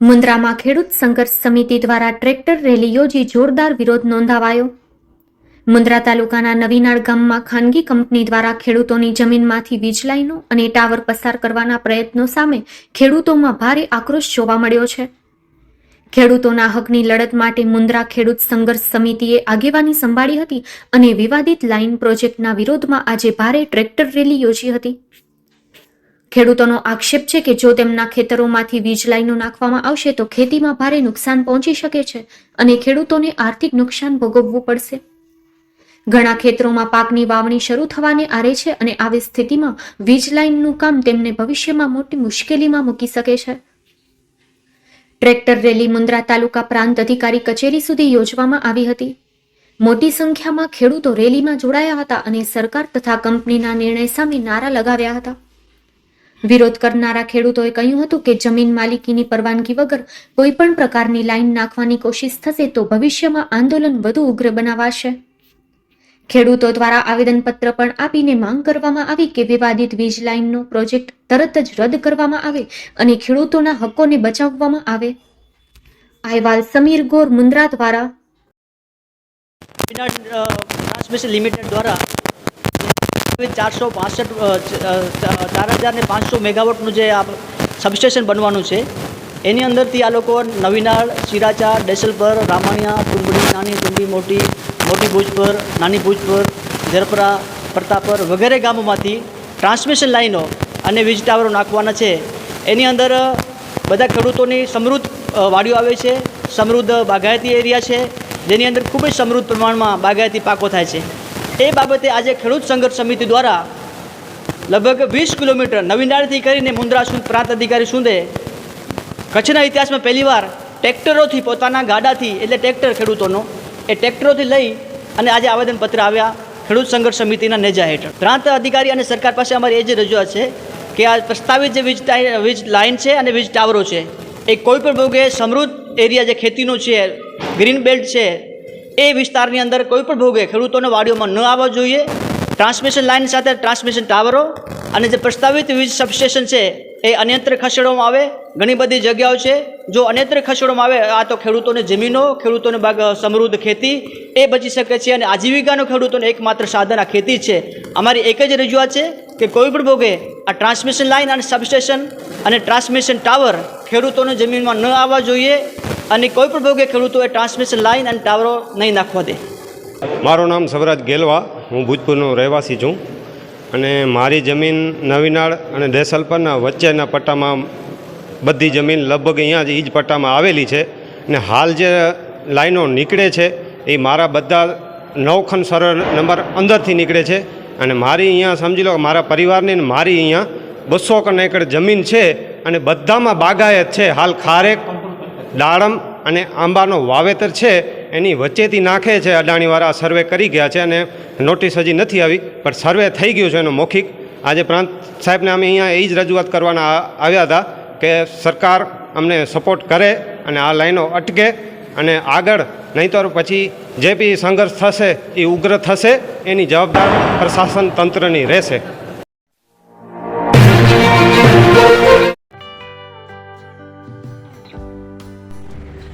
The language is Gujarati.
મુન્દ્રામાં ખેડૂત સંઘર્ષ સમિતિ દ્વારા ટ્રેક્ટર રેલી યોજી જોરદાર વિરોધ નોંધાવાયો. મુન્દ્રા તાલુકાના નવીનાળ ગામમાં ખાનગી કંપની દ્વારા ખેડૂતોની જમીનમાંથી વીજ લાઈનો અને ટાવર પસાર કરવાના પ્રયત્નો સામે ખેડૂતોમાં ભારે આક્રોશ જોવા મળ્યો છે. ખેડૂતોના હકની લડત માટે મુન્દ્રા ખેડૂત સંઘર્ષ સમિતિએ આગેવાની સંભાળી હતી અને વિવાદિત લાઇન પ્રોજેક્ટના વિરોધમાં આજે ભારે ટ્રેક્ટર રેલી યોજી હતી. ખેડૂતોનો આક્ષેપ છે કે જો તેમના ખેતરોમાંથી વીજ લાઈનો નાખવામાં આવશે તો ખેતીમાં ભારે નુકસાન પહોંચી શકે છે અને ખેડૂતોને આર્થિક નુકસાન ભોગવવું પડશે. ઘણા ખેતરોમાં પાકની વાવણી શરૂ થવાને આરે છે અને આવી સ્થિતિમાં વીજ લાઈનનું કામ તેમને ભવિષ્યમાં મોટી મુશ્કેલીમાં મૂકી શકે છે. ટ્રેક્ટર રેલી મુન્દ્રા તાલુકા પ્રાંત અધિકારી કચેરી સુધી યોજવામાં આવી હતી. મોટી સંખ્યામાં ખેડૂતો રેલીમાં જોડાયા હતા અને સરકાર તથા કંપનીના નિર્ણય સામે નારા લગાવ્યા હતા. વિરોધ કરનારા ખેડૂતોએ કહ્યું હતું કે જમીન માલિકીની પરવાનગી વગર કોઈ પણ પ્રકારની લાઈન નાખવાની કોશિશ થશે તો ભવિષ્યમાં આંદોલન વધુ ઉગ્ર બનાવાશે. ખેડૂતો દ્વારા આવેદનપત્ર પણ આપીને માંગ કરવામાં આવી કે વિવાદિત વીજ લાઇનનો પ્રોજેક્ટ તરત જ રદ કરવામાં આવે અને ખેડૂતોના હકોને બચાવવામાં આવે. અહેવાલ સમીર ગોર મુન્દ્રા દ્વારા લિમિટેડ દ્વારા ચારસો પાસઠ ચાર હજાર ને પાંચસો મેગાવોટનું જે આ સબસ્ટેશન બનવાનું છે, એની અંદરથી આ લોકો નવીનાળ ચિરાચા ડેસલપર, રામાણિયા ટુંબડી નાની ટુંબડી મોટી મોટી ભુજપર નાની ભુજપર ઝરપરા પ્રતાપર વગેરે ગામોમાંથી ટ્રાન્સમિશન લાઈનો અને વીજ ટાવરો નાખવાના છે. એની અંદર બધા ખેડૂતોની સમૃદ્ધ વાડીઓ આવે છે, સમૃદ્ધ બાગાયતી એરિયા છે, જેની અંદર ખૂબ જ સમૃદ્ધ પ્રમાણમાં બાગાયતી પાકો થાય છે. એ બાબતે આજે ખેડૂત સંઘર્ષ સમિતિ દ્વારા લગભગ વીસ કિલોમીટર નવીનાળથી કરીને મુન્દ્રા પ્રાંત અધિકારી સુંદે કચ્છના ઇતિહાસમાં પહેલીવાર ટ્રેક્ટરોથી પોતાના ગાડાથી, એટલે ટ્રેક્ટર ખેડૂતોનો, એ ટ્રેક્ટરોથી લઈ અને આજે આવેદનપત્ર આવ્યા ખેડૂત સંઘર્ષ સમિતિના નેજા હેઠળ. પ્રાંત અધિકારી અને સરકાર પાસે અમારી એ જ રજૂઆત છે કે આ પ્રસ્તાવિત જે વીજ વીજ લાઇન છે અને વીજ ટાવરો છે, એ કોઈપણ ભોગે સમૃદ્ધ એરિયા જે ખેતીનો છે, ગ્રીન બેલ્ટ છે એ વિસ્તારની અંદર કોઈ પણ ભોગે ખેડૂતોને વાડીઓમાં ન આવવા જોઈએ. ટ્રાન્સમિશન લાઇન સાથે ટ્રાન્સમિશન ટાવરો અને જે પ્રસ્તાવિત વીજ સબસ્ટેશન છે એ અન્યત્ર ખસેડવામાં આવે. ઘણી બધી જગ્યાઓ છે જો અન્યત્ર ખસેડવામાં આવે, આ તો ખેડૂતોને જમીનો, ખેડૂતોને બાગ સમૃદ્ધ ખેતી એ બચી શકે છે અને આજીવિકાનો ખેડૂતોને એકમાત્ર સાધન આ ખેતી છે. અમારી એક જ રજૂઆત છે કે કોઈ પણ ભોગે આ ટ્રાન્સમિશન લાઇન અને સબસ્ટેશન અને ટ્રાન્સમિશન ટાવર ખેડૂતોને જમીનમાં ન આવવા જોઈએ. અને કોઈ પણ ભોગે ખેડૂતોએ ટ્રાન્સમિશન લાઇન અને ટાવરો નહીં નાખવા દે. મારું નામ સવરાજ ગેલવા. હું ભૂજપુરનો રહેવાસી છું. અને મારી જમીન નવીનાળ અને દેસલપરના વચ્ચેના પટ્ટામાં બધી જમીન લગભગ અહીંયા જ એ જ પટ્ટામાં આવેલી છે. અને હાલ જે લાઈનો નીકળે છે, એ મારા બધા નવખંડ સરળ નંબર અંદરથી નીકળે છે. અને મારી અહીંયા સમજી લો મારા પરિવારની ને મારી અહીંયા બસો કણ એકર જમીન છે અને બધામાં બાગાયત છે. હાલ ખારેક દાડમ અને આંબાનો વાવેતર છે, એની વચ્ચેથી નાખે છે, અડાણીવાળા સર્વે કરી ગયા છે અને નોટિસ હજી નથી આવી, પણ સર્વે થઈ ગયું છે એનો મૌખિક. આજે પ્રાંત સાહેબને અમે અહીંયા એ જ રજૂઆત કરવાના આવ્યા હતા કે સરકાર અમને સપોર્ટ કરે અને આ લાઈનો અટકે અને આગળ નહીંતર પછી જે બી સંઘર્ષ થશે, એ ઉગ્ર થશે, એની જવાબદાર પ્રશાસન તંત્રની રહેશે.